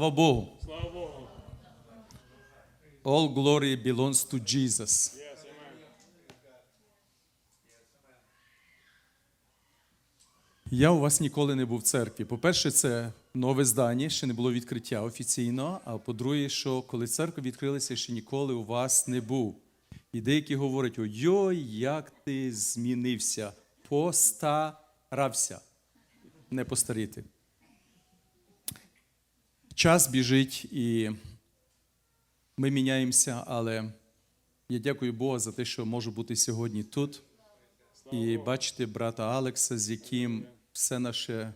Слава Богу. Слава Богу. All glory belongs to Jesus. Yes. Я у вас ніколи не був в церкві. По-перше, це нове здання, ще не було відкриття офіційно. А по-друге, що коли церква відкрилася, ще ніколи у вас не був. І деякі говорять: ой, як ти змінився, постарався не постаріти. Час біжить і ми міняємося, але я дякую Богу за те, що можу бути сьогодні тут і бачити брата Алекса, з яким все наше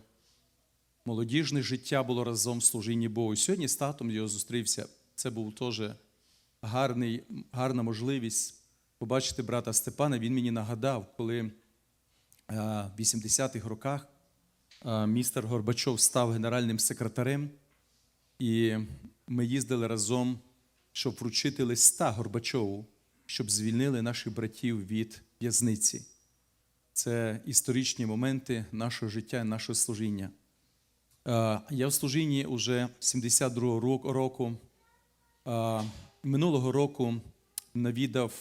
молодіжне життя було разом в служінні Богу. Сьогодні з татом його зустрівся. Це був теж гарний, гарна можливість побачити брата Степана. Він мені нагадав, коли е, в 80-х роках е, містер Горбачов став генеральним секретарем, і ми їздили разом, щоб вручити листа Горбачову, щоб звільнили наших братів від в'язниці. Це історичні моменти нашого життя і нашого служіння. Е, Я в служінні вже 72-го рок- року. Е, Минулого року навідав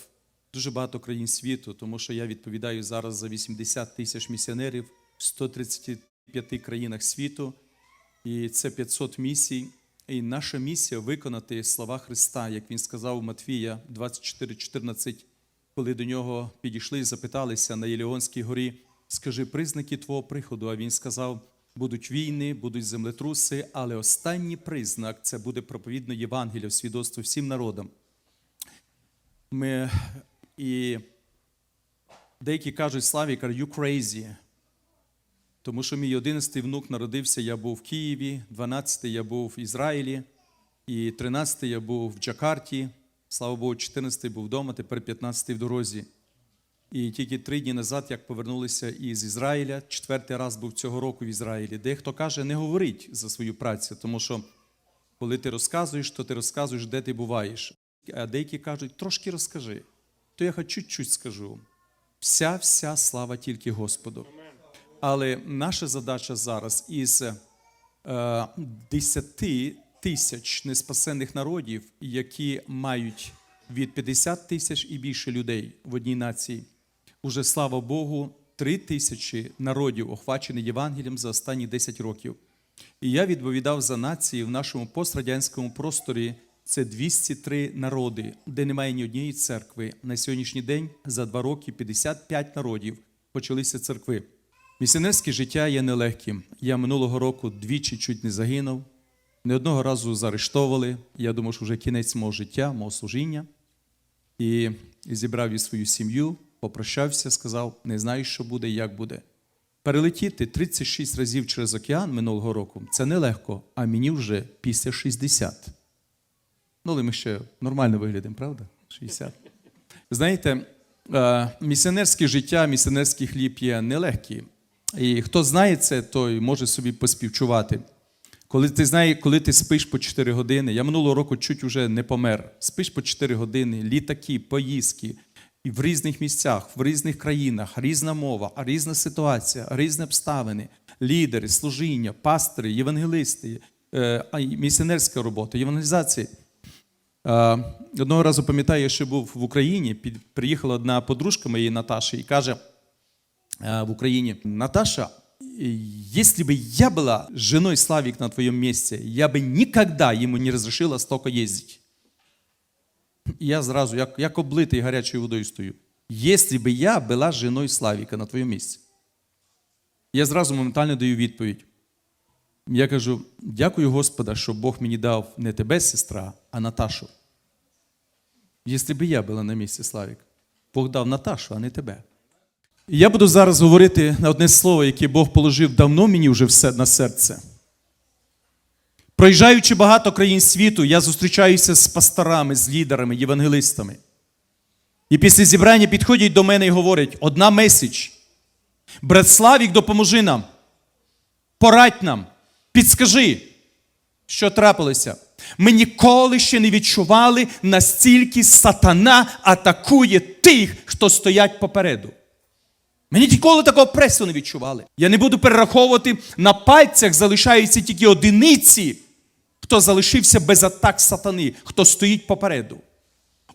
дуже багато країн світу, тому що я відповідаю зараз за 80 тисяч місіонерів в 135 країнах світу. І це 500 місій. І наша місія виконати слова Христа, як він сказав у Матвія 24,14, коли до нього підійшли і запиталися на Єліонській горі, скажи признаки твого приходу. А він сказав: будуть війни, будуть землетруси, але останній признак це буде проповідно Євангелія, свідоцтво всім народам. Ми і деякі кажуть, Славік, are you crazy? Тому що мій 11-й внук народився, я був в Києві, 12-й я був в Ізраїлі, і 13-й я був в Джакарті. Слава Богу, 14-й був вдома, тепер 15-й в дорозі. І тільки три дні назад, як повернулися із Ізраїля, четвертий раз був цього року в Ізраїлі. Дехто каже, не говорить за свою працю, тому що коли ти розказуєш, то ти розказуєш, де ти буваєш. А деякі кажуть, трошки розкажи. То я хоч чуть-чуть скажу. Вся, вся слава тільки Господу. Але наша задача зараз із е, 10 тисяч неспасених народів, які мають від 50 тисяч і більше людей в одній нації, уже слава Богу, 3 тисячі народів охвачені Євангелієм за останні 10 років. І я відповідав за нації в нашому пострадянському просторі. Це 203 народи, де немає ні однієї церкви. На сьогоднішній день за два роки 55 народів почалися церкви. Місіонерське життя є нелегким. Я минулого року двічі чуть не загинув, не одного разу заарештовували. Я думав, що вже кінець мого життя, мого служіння. І зібрав і свою сім'ю, попрощався, сказав: не знаю, що буде, як буде. Перелетіти 36 разів через океан минулого року це нелегко, а мені вже після 60. Ну, але ми ще нормально виглядаємо, правда? 60. Знаєте, е, місіонерське життя, місіонерський хліб є нелегкі. І хто знає це, той може собі поспівчувати. Коли ти знаєш, коли ти спиш по 4 години, я минулого року чуть уже не помер. Спиш по 4 години, літаки, поїздки, і в різних місцях, в різних країнах, різна мова, різна ситуація, різні обставини, лідери, служіння, пастори, євангелисти, е, місіонерська робота, євангелізація. Е, Одного разу пам'ятаю, я ще був в Україні, приїхала одна подружка моєї Наташі і каже в Україні: Наташа, если бы я была женой Славик на твоем месте, я бы никогда ему не разрешила столько ездить. І я зразу, як, як облитий гарячою водою стою. Если би я була женою Славіка на твоєму місці. Я зразу моментально даю відповідь. Я кажу: дякую Господа, що Бог мені дав не тебе, сестра, а Наташу. Якщо би я була на місці Славік, Бог дав Наташу, а не тебе. Я буду зараз говорити на одне слово, яке Бог положив давно мені вже все на серце. Проїжджаючи багато країн світу, я зустрічаюся з пасторами, з лідерами, євангелистами. І після зібрання підходять до мене і говорять: одна меседж. Брат Славік, допоможи нам, порадь нам, підскажи, що трапилося. Ми ніколи ще не відчували, настільки сатана атакує тих, хто стоять попереду. Ми ніколи такого пресу не відчували. Я не буду перераховувати, на пальцях залишаються тільки одиниці хто залишився без атак сатани, хто стоїть попереду.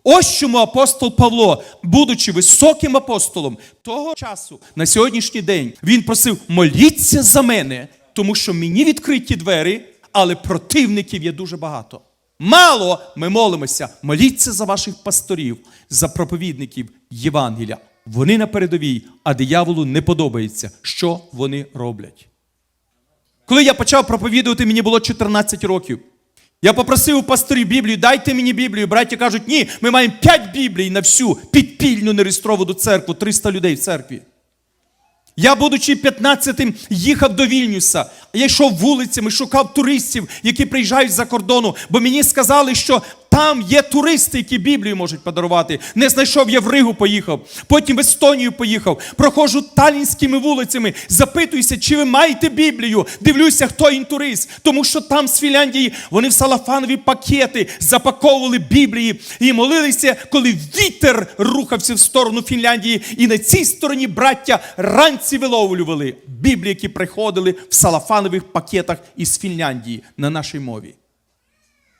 Ось чому апостол Павло, будучи високим апостолом того часу, на сьогоднішній день, він просив: моліться за мене, тому що мені відкриті двері, але противників є дуже багато. Мало ми молимося, моліться за ваших пасторів, за проповідників Євангелія. Вони на передовій, а дияволу не подобається, що вони роблять. Коли я почав проповідувати, мені було 14 років. Я попросив у пасторів Біблію, дайте мені Біблію. Браті кажуть, ні, ми маємо 5 Біблій на всю підпільну нереєстровану церкву, 300 людей в церкві. Я, будучи 15-тим, їхав до Вільнюса. Я йшов вулицями, шукав туристів, які приїжджають з-за кордону, бо мені сказали, що там є туристи, які Біблію можуть подарувати. Не знайшов я в Ригу, поїхав. Потім в Естонію поїхав. Проходжу талінськими вулицями, запитуюся, чи ви маєте Біблію. Дивлюся, хто інтурист. Тому що там з Фінляндії вони в салафанові пакети запаковували Біблії і молилися, коли вітер рухався в сторону Фінляндії. І на цій стороні браття ранці виловлювали Біблії, які приходили в салафанових пакетах із Фінляндії на нашій мові.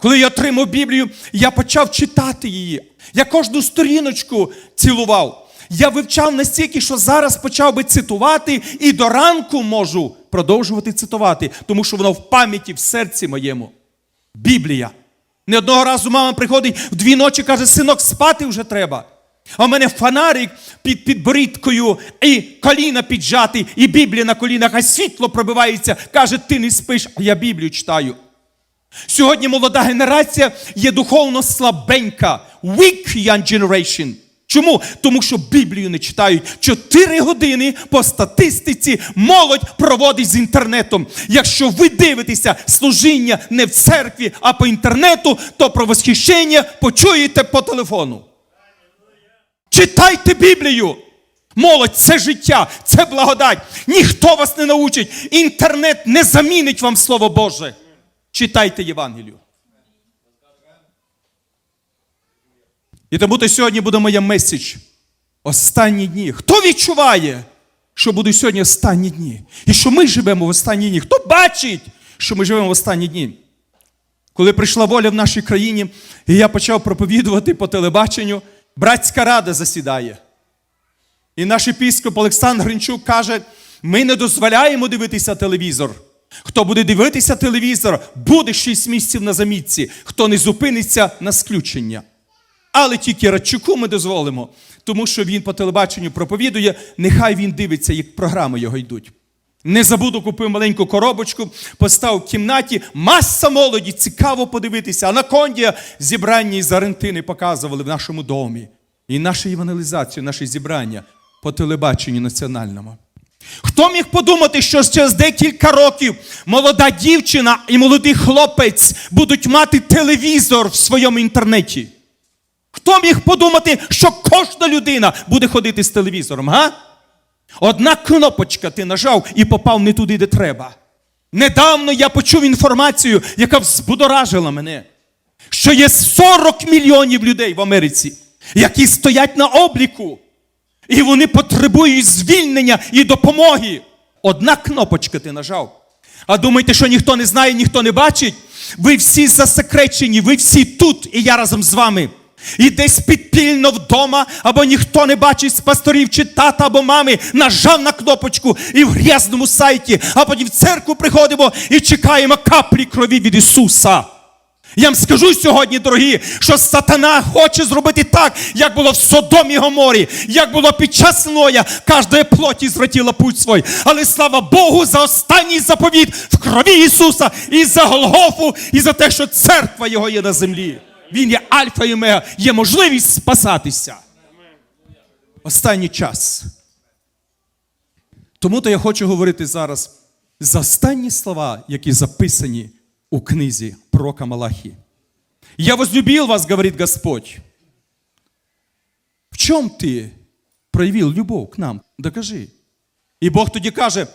Коли я отримав Біблію, я почав читати її. Я кожну сторіночку цілував. Я вивчав настільки, що зараз почав би цитувати, і до ранку можу продовжувати цитувати, тому що воно в пам'яті, в серці моєму. Біблія. Не одного разу мама приходить в дві ночі, каже, синок, спати вже треба. А в мене фонарик під підборідкою, і коліна піджати, і Біблія на колінах, а світло пробивається. Каже, ти не спиш, а я Біблію читаю. Сьогодні молода генерація є духовно слабенька. Weak young generation. Чому? Тому що Біблію не читають. Чотири години по статистиці молодь проводить з інтернетом. Якщо ви дивитеся служіння не в церкві, а по інтернету, то про восхищення почуєте по телефону. Читайте Біблію. Молодь, це життя, це благодать. Ніхто вас не научить. Інтернет не замінить вам Слово Боже. Читайте Євангелію. І тому то сьогодні буде моя меседж. Останні дні. Хто відчуває, що будуть сьогодні останні дні? І що ми живемо в останні дні? Хто бачить, що ми живемо в останні дні? Коли прийшла воля в нашій країні, і я почав проповідувати по телебаченню, братська рада засідає. І наш епіскоп Олександр Гринчук каже: ми не дозволяємо дивитися телевізор. Хто буде дивитися телевізор, буде 6 місяців на замітці, хто не зупиниться на сключення. Але тільки Радчуку ми дозволимо, тому що він по телебаченню проповідує, нехай він дивиться, як програми його йдуть. Не забуду, купив маленьку коробочку, постав в кімнаті, маса молоді, цікаво подивитися. Анакондія зібрання із Аргентини показували в нашому домі. І нашу евангелізацію, наше зібрання по телебаченню національному. Хто міг подумати, що через декілька років молода дівчина і молодий хлопець будуть мати телевізор в своєму інтернеті? Хто міг подумати, що кожна людина буде ходити з телевізором, га? Одна кнопочка ти нажав і попав не туди, де треба. Недавно я почув інформацію, яка взбудоражила мене, що є 40 мільйонів людей в Америці, які стоять на обліку, і вони потребують звільнення і допомоги. Одна кнопочка ти нажав. А думаєте, що ніхто не знає, ніхто не бачить? Ви всі засекречені, ви всі тут, і я разом з вами. І десь підпільно вдома, або ніхто не бачить з пасторів чи тата або мами, нажав на кнопочку і в грязному сайті, а потім в церкву приходимо і чекаємо каплі крові від Ісуса. Я вам скажу сьогодні, дорогі, що сатана хоче зробити так, як було в Содомі Гоморі, як було під час Ноя, кожної плоті звратіла путь свой. Але слава Богу, за останній заповіт в крові Ісуса і за Голгофу, і за те, що церква Його є на землі. Він є Альфа і Омега, є можливість спасатися. Останній час. Тому то я хочу говорити зараз за останні слова, які записані у книзі пророка Малахи. Я возлюбил вас, говорит Господь. В чем ты проявил любовь к нам? Докажи. І Бог тоді каже,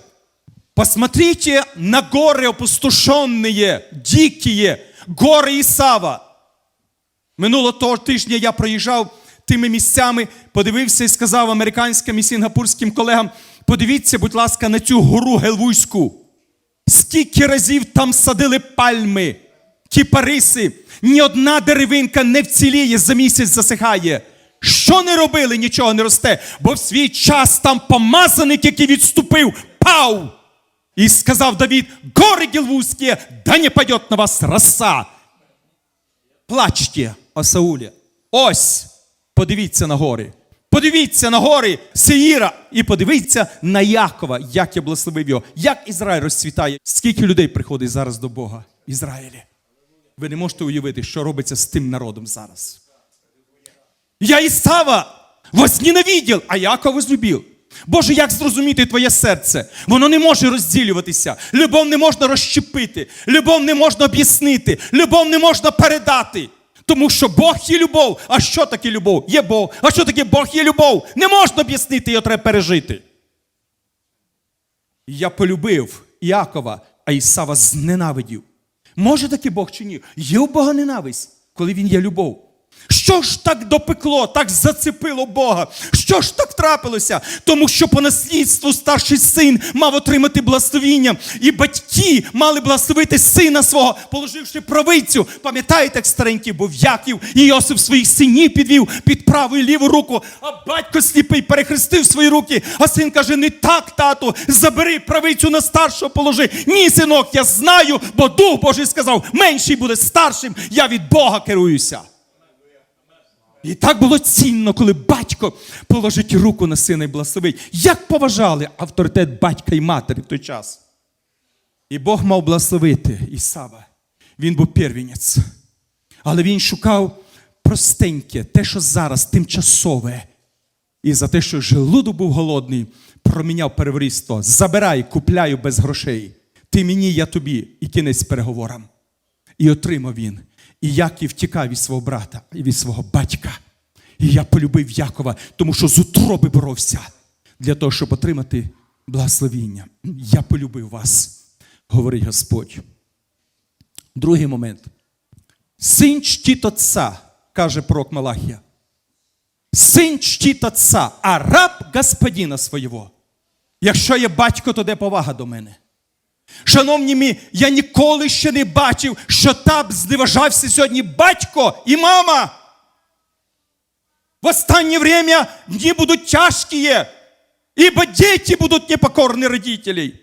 посмотрите на горы опустошенные, дикие, гори Ісава. Минулого того тижня я проїжджав тими місцями, подивився і сказав американським і сінгапурським колегам: подивіться, будь ласка, на цю гору Гелвуйську. Скільки разів там садили пальми, ті париси, ні одна деревинка не вціліє, за місяць засихає. Що не робили, нічого не росте, бо в свій час там помазаник, який відступив, пав. І сказав Давід: гори гілвузькі, да не падет на вас роса. Плачте, о. Ось, подивіться на гори. Подивіться на гори Сеїра і подивіться на Якова, як я благословив його, як Ізраїль розцвітає. Скільки людей приходить зараз до Бога в Ізраїлі? Ви не можете уявити, що робиться з тим народом зараз. Я Ісава возненавидел, а Яков возлюбив. Боже, як зрозуміти твоє серце? Воно не може розділюватися. Любов не можна розщепити, любов не можна об'яснити, любов не можна передати. Тому що Бог є любов. А що таке любов? Є Бог. А що таке Бог є любов? Не можна об'яснити, його треба пережити. Я полюбив Іакова, а Ісава зненавидів. Може таки Бог чи ні? Є у Бога ненависть, коли він є любов. Що ж так допекло, так зацепило Бога? Що ж так трапилося? Тому що по наслідству старший син мав отримати благословіння, і батьки мали благословити сина свого, положивши правицю. Пам'ятаєте, як старенький був Яків і Йосип своїх синів підвів під праву і ліву руку, а батько сліпий перехрестив свої руки. А син каже: не так, тату, забери правицю на старшого положи. Ні, синок, я знаю, бо Дух Божий сказав, менший буде старшим, я від Бога керуюся. І так було цінно, коли батько положить руку на сина і благословить. Як поважали авторитет батька і матері в той час. І Бог мав благословити Ісава. Він був первінець. Але він шукав простеньке, те, що зараз тимчасове. І за те, що желудок був голодний, проміняв переворіство. Забирай, купляю без грошей. Ти мені, я тобі, і кінець переговорам. І отримав він. І Яків втікав від свого брата і від свого батька. І я полюбив Якова, тому що з утроби боровся для того, щоб отримати благословіння. Я полюбив вас, говорить Господь. Другий момент. Син чтит отца, каже пророк Малахія. Син чтит отца, а раб господина свого. Якщо є батько, то де повага до мене. Шановні мій, я ніколи ще не бачив, що так зневажався сьогодні батько і мама. В останнее время дни будут тяжкие, ибо дети будут непокорны родителей,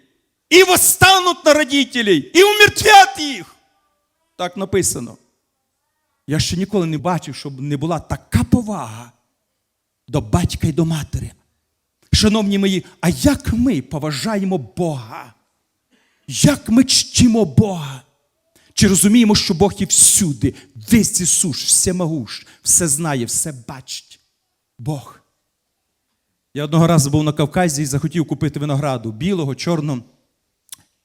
и восстанут на родителей, і умертвят їх. Так написано. Я ще ніколи не бачив, щоб не була така повага до батька і до матері. Шановні мої, а як ми поважаємо Бога? Як ми чтимо Бога? Чи розуміємо, що Бог є всюди, весь Ісус, всемогущ, все знає, все бачить. Бог. Я одного разу був на Кавказі і захотів купити винограду білого, чорного.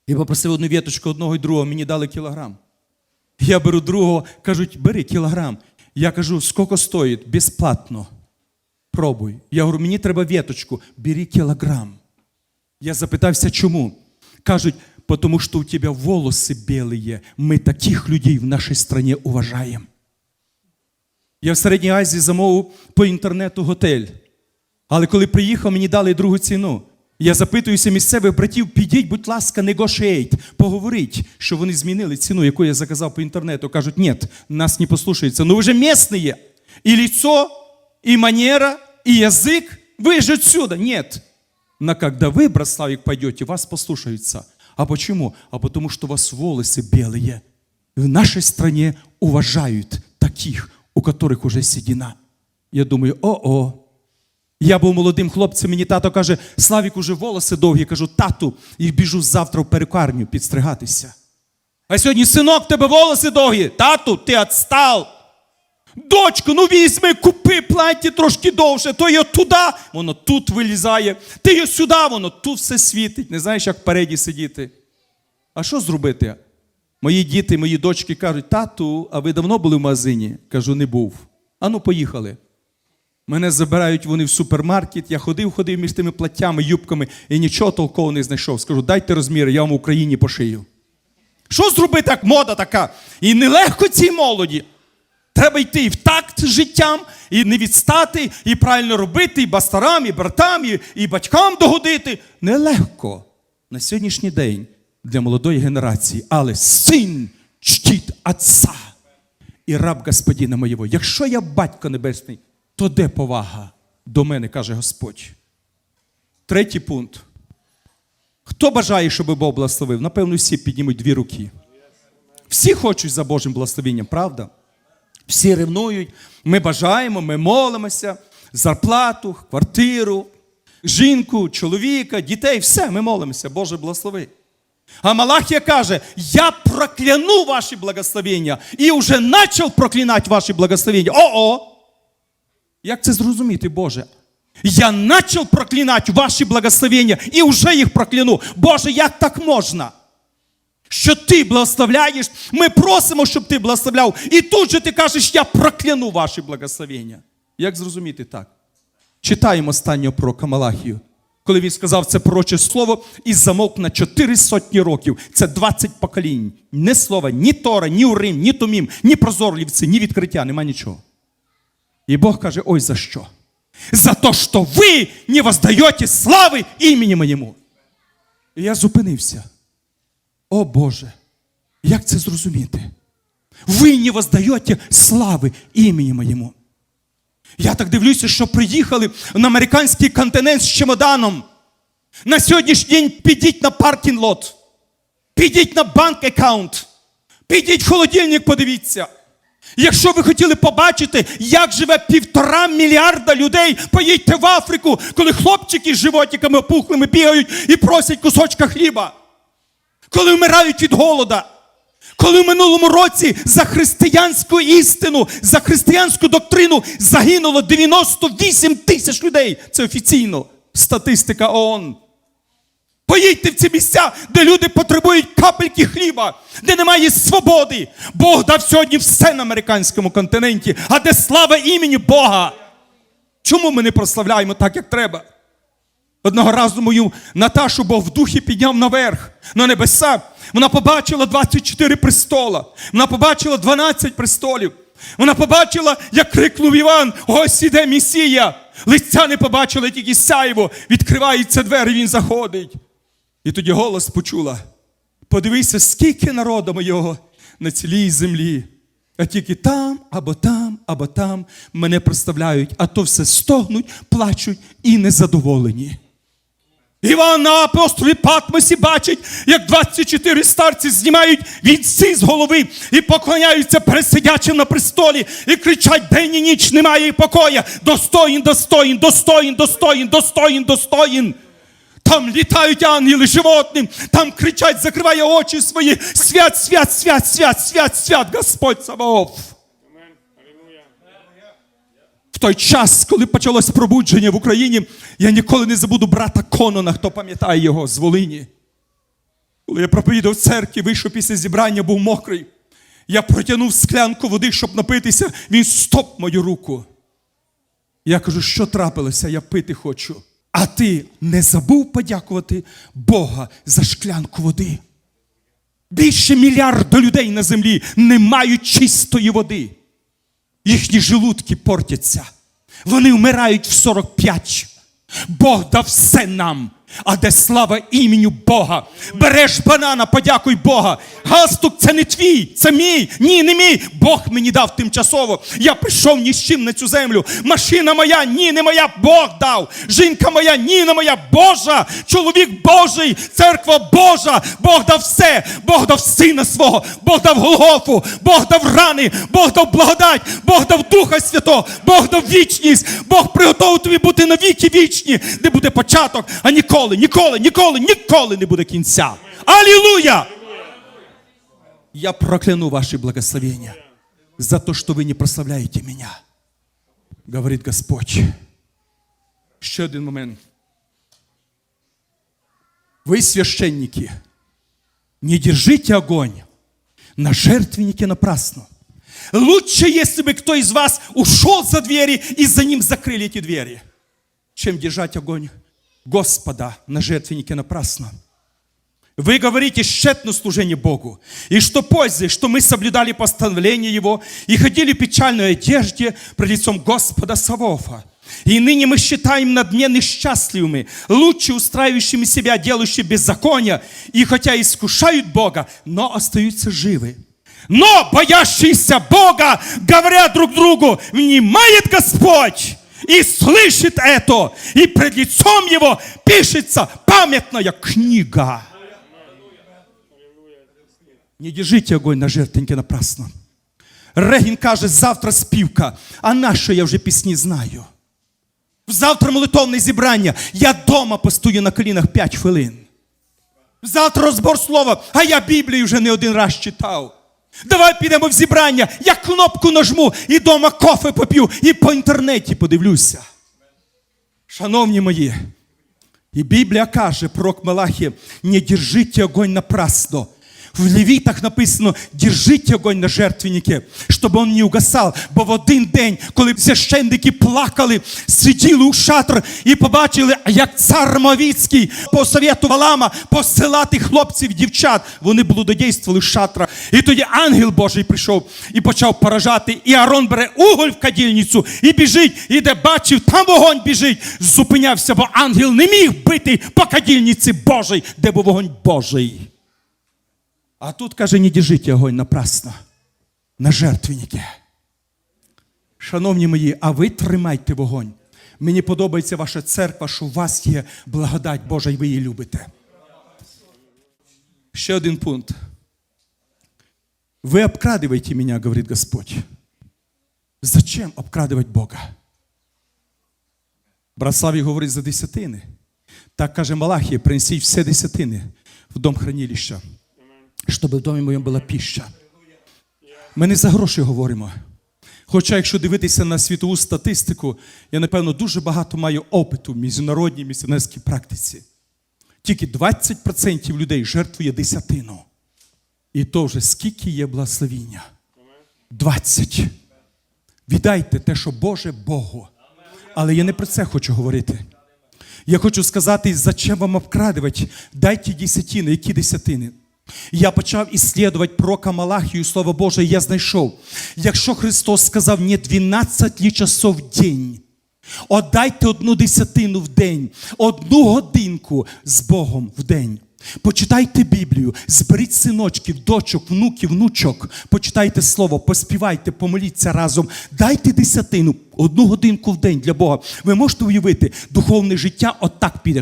І попросив одну віточку одного і другого, мені дали кілограм. Я беру другого, кажуть, бери кілограм. Я кажу, скільки стоїть? Безплатно. Пробуй. Я говорю, мені треба віточку, бери кілограм. Я запитався, чому? Кажуть, потому что у тебя волосы белые. Мы таких людей в нашей стране уважаем. Я в Середній Азії замовив по інтернету готель. Але коли приїхав, мені дали другу ціну. Я запитуюся місцевих братів, підіть, будь ласка, negotiate, поговоріть, що вони змінили ціну, яку я заказав по інтернету. Кажуть, ні, нас не послушаються. Ну ви же місні. І лицо, і манера, і язик. Ви же отсюда. Нет. Но когда вы, Брославик, пойдете, вас послушаются. А почему? А потому что у вас волосы белые. В нашей стране уважают таких, у которых уже седина. Я думаю, о-о. Я був молодим хлопцем, мені тато каже, Славік, уже волоси довгі. Кажу, тату, і біжу завтра в перукарню підстригатися. А сьогодні, синок, в тебе волоси довгі. Тату, ти відстав. Дочко, ну візьми, купи плаття трошки довше, то його туди, воно тут вилізає, ти його сюди, воно тут все світить. Не знаєш, як впереді сидіти. А що зробити? Мої діти, мої дочки кажуть, тату, а ви давно були в магазині? Кажу, не був. Ану, поїхали. Мене забирають вони в супермаркет, я ходив, ходив між тими платтями, юбками і нічого толкового не знайшов. Скажу, дайте розміри, я вам в Україні пошию. Що зробити як мода така? І нелегко цій молоді. Треба йти і в такт життям, і не відстати, і правильно робити, і бастарам, і братам, і, і батькам догодити. Нелегко на сьогоднішній день для молодої генерації. Але син чтить Отца і раб Господина моєго. Якщо я батько небесний, то де повага до мене, каже Господь. Третій пункт. Хто бажає, щоб Бог благословив? Напевно, всі піднімуть дві руки. Всі хочуть за Божим благословенням, правда? Всі ревнують, ми бажаємо, ми молимося, зарплату, квартиру, жінку, чоловіка, дітей, все, ми молимося, Боже благослови. А Малахія каже: Я прокляну ваші благословення і вже почав проклинати ваші благословення. О-о! Як це зрозуміти, Боже? Я почав проклинати ваші благословення і вже їх прокляну. Боже, як так можна? Що ти благословляєш, ми просимо, щоб ти благословляв. І тут же ти кажеш, я прокляну ваші благословення. Як зрозуміти так? Читаємо останнього пророка Малахію, коли він сказав це пророче слово і замовк на чотири сотні років. Це 20 поколінь. Ні слова, ні Тора, ні Урим, ні Тумім, ні прозорливці, ні відкриття, нема нічого. І Бог каже: ой за що? За то, що ви не воздаєте слави імені моєму. І я зупинився. О Боже, як це зрозуміти? Ви не воздаєте слави імені моєму. Я так дивлюся, що приїхали на американський континент з чемоданом. На сьогоднішній день підіть на паркінг лот, підіть на банк аккаунт, підіть в холодильник, подивіться. Якщо ви хотіли побачити, як живе півтора мільярда людей, поїдьте в Африку, коли хлопчики з животиками опухлими бігають і просять кусочка хліба. Коли вмирають від голода. Коли в минулому році за християнську істину, за християнську доктрину загинуло 98 тисяч людей. Це офіційно статистика ООН. Поїдьте в ці місця, де люди потребують капельки хліба, де немає свободи. Бог дав сьогодні все на американському континенті, а де слава імені Бога. Чому ми не прославляємо так, як треба? Одного разу мою Наташу Бог в духі підняв наверх, на небеса. Вона побачила 24 престола. Вона побачила 12 престолів. Вона побачила, як крикнув Іван: ось іде Месія. Лиця не побачила, тільки сяйво. Відкриваються двері, він заходить. І тоді голос почула: подивися, скільки народу моєго на цілій землі. А тільки там, або там, або там мене проставляють, а то все стогнуть, плачуть і незадоволені. Іван на апостолі Патмосі бачить, як 24 старці знімають вінці з голови і поклоняються пересидячим на престолі і кричать день і ніч немає покоя. Достоїн, достоїн, достоїн, достоїн, достоїн, достоїн. Там літають ангели животним, там кричать, закриває очі свої. Свят, свят, свят, свят, свят, свят, Господь Саваоф. В той час, коли почалось пробудження в Україні, я ніколи не забуду брата Конона, хто пам'ятає його з Волині. Коли я проповідав в церкві, вийшов після зібрання, був мокрий. Я протягнув склянку води, щоб напитися, він стоп мою руку. Я кажу, що трапилося, я пити хочу. А ти не забув подякувати Бога за шклянку води. Більше мільярда людей на землі не мають чистої води. Їхні желудки портяться. Вони вмирають в 45. Бог дав все нам. А де слава імені Бога? Береш банана, подякуй Бога. Галстук це не твій, це мій. Ні, не мій. Бог мені дав тимчасово. Я прийшов ні з чим на цю землю. Машина моя, ні, не моя, Бог дав. Жінка моя, ні, не моя, Божа. Чоловік Божий, церква Божа. Бог дав все. Бог дав сина свого, Бог дав Голгофу, Бог дав рани, Бог дав благодать, Бог дав Духа Святого, Бог дав вічність, Бог приготовив тобі бути навіки вічні, де буде початок, а ніколи, ніколи, ніколи, ніколи не буде кінця. Алілуя! Я прокляну ваши благословения за то, что вы не прославляете меня, говорит Господь. Ще один момент. Вы, священники, не держите огонь на жертвеннике напрасно. Лучше, если бы кто из вас ушел за двери и за ним закрыли эти двери, чем держать огонь Господа на жертвеннике напрасно. Вы говорите тщетно служение Богу. И что пользы, что мы соблюдали постановления Его и ходили в печальной одежде пред лицом Господа Савофа. И ныне мы считаем над дне несчастливыми, лучше устраивающими себя, делающими беззаконие, и хотя искушают Бога, но остаются живы. Но боящиеся Бога говорят друг другу, внимает Господь и слышит это, и пред лицом Его пишется памятная книга. Не держите огонь на жертвеннике напрасно. Регін каже, завтра співка, а нащо я вже пісні знаю. Завтра молитовне зібрання, я дома постою на колінах 5 хвилин. Завтра розбор слова, а я Біблію вже не один раз читав. Давай підемо в зібрання, я кнопку нажму і дома кофе поп'ю, і по інтернеті подивлюся. Шановні мої, і Біблія каже, пророк Малахія, не держите огонь напрасно. В Левітах написано, держите огонь на жертвеннике, щоб он не угасав. Бо в один день, коли священники плакали, сиділи у шатр і побачили, як цар Мовіцький по совєту Валама посилати хлопців, дівчат, вони блудодійствували шатра. І тоді ангел Божий прийшов і почав поражати. І Арон бере уголь в кадільницю і біжить, і де бачив, там вогонь біжить. Зупинявся, бо ангел не міг бити по кадільниці Божій, де був вогонь Божий. А тут каже, не держите огонь напрасно на жертвенники. Шановні мої, а ви тримайте вогонь. Мені подобається ваша церква, що у вас є благодать Божа, і ви її любите. Ще один пункт. Вы обкрадываете меня, говорит Господь. Зачем обкрадывать Бога? Брат Славій говорить за десятини. Так каже Малахія, принесіть все десятини в дом хранилища, щоб в домі моєму була піща. Ми не за гроші говоримо. Хоча, якщо дивитися на світову статистику, я, напевно, дуже багато маю опиту в міжнародній місіонерській практиці. Тільки 20% людей жертвує десятину. І то вже скільки є благословіння? 20. Віддайте те, що Боже Богу. Але я не про це хочу говорити. Я хочу сказати, зачем вам обкрадувати? Дайте десятини. Які десятини? Я почав іслідувати пророка Малахію, Слово Боже, і я знайшов. Якщо Христос сказав не 12 лі часов в день, отдайте одну десятину в день, одну годинку з Богом в день. Почитайте Біблію, зберіть синочків, дочок, внуків, внучок, почитайте слово, поспівайте, помоліться разом. Дайте десятину, одну годинку в день для Бога. Ви можете уявити, духовне життя отак піде,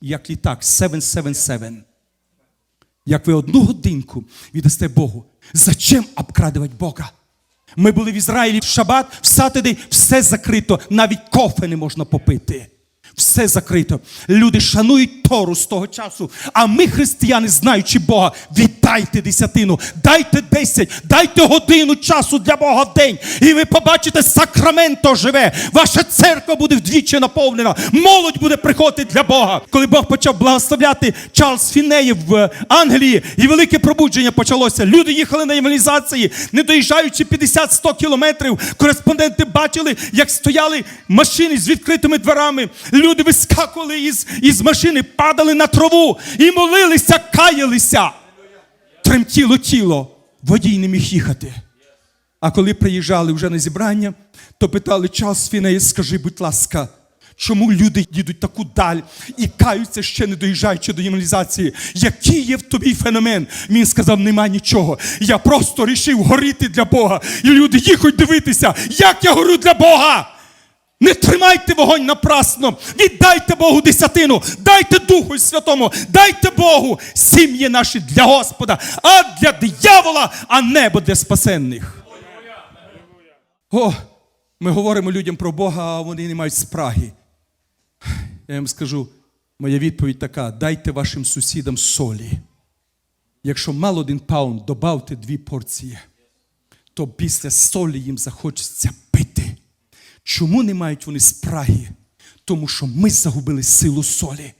як літак, 777. Як ви одну годинку віддасте Богу, зачем обкрадувати Бога? Ми були в Ізраїлі в шабат, в сатидей, все закрито, навіть кофе не можна попити. Все закрито. Люди шанують Тору з того часу. А ми, християни, знаючи Бога, віддайте десятину, дайте десять, дайте годину часу для Бога в день. І ви побачите, Сакраменто живе. Ваша церква буде вдвічі наповнена. Молодь буде приходити для Бога. Коли Бог почав благословляти Чарльз Фінеї в Англії, і велике пробудження почалося. Люди їхали на евангелізації, не доїжджаючи 50-100 кілометрів. Кореспонденти бачили, як стояли машини з відкритими дверами. Люди вискакували із, із машини, падали на траву і молилися, каялися. Тремтіло тіло, водій не міг їхати. А коли приїжджали вже на зібрання, то питали час Фінеї, скажи, будь ласка, чому люди їдуть таку даль і каються ще не доїжджаючи до євангелізації? Який є в тобі феномен? Він сказав, нема нічого. Я просто рішив горіти для Бога. І люди їхать дивитися, як я горю для Бога. Не тримайте вогонь напрасно, віддайте Богу десятину, дайте Духу Святому, дайте Богу сім'ї наші для Господа, а для диявола, а небо для спасенних. О, ми говоримо людям про Бога, а вони не мають спраги. Я їм скажу, моя відповідь така: дайте вашим сусідам солі. Якщо мало один паунд, добавте дві порції, то після солі їм захочеться. Чому не мають вони спраги? Тому що ми загубили силу солі.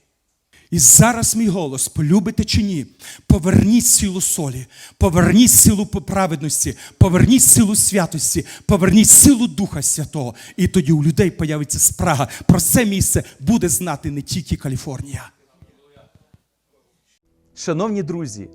І зараз мій голос, полюбите чи ні, поверніть силу солі, поверніть силу праведності, поверніть силу святості, поверніть силу Духа Святого. І тоді у людей появиться спрага. Про це місце буде знати не тільки Каліфорнія. Шановні друзі,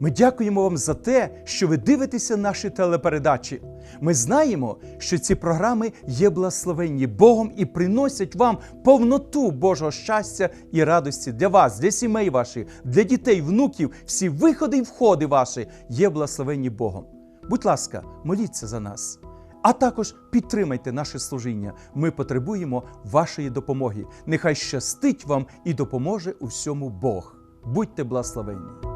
Ми дякуємо вам за те, що ви дивитеся наші телепередачі. Ми знаємо, що ці програми є благословенні Богом і приносять вам повноту Божого щастя і радості для вас, для сімей ваших, для дітей, внуків, всі виходи і входи ваші є благословенні Богом. Будь ласка, моліться за нас. А також підтримайте наше служіння. Ми потребуємо вашої допомоги. Нехай щастить вам і допоможе у всьому Бог. Будьте благословенні!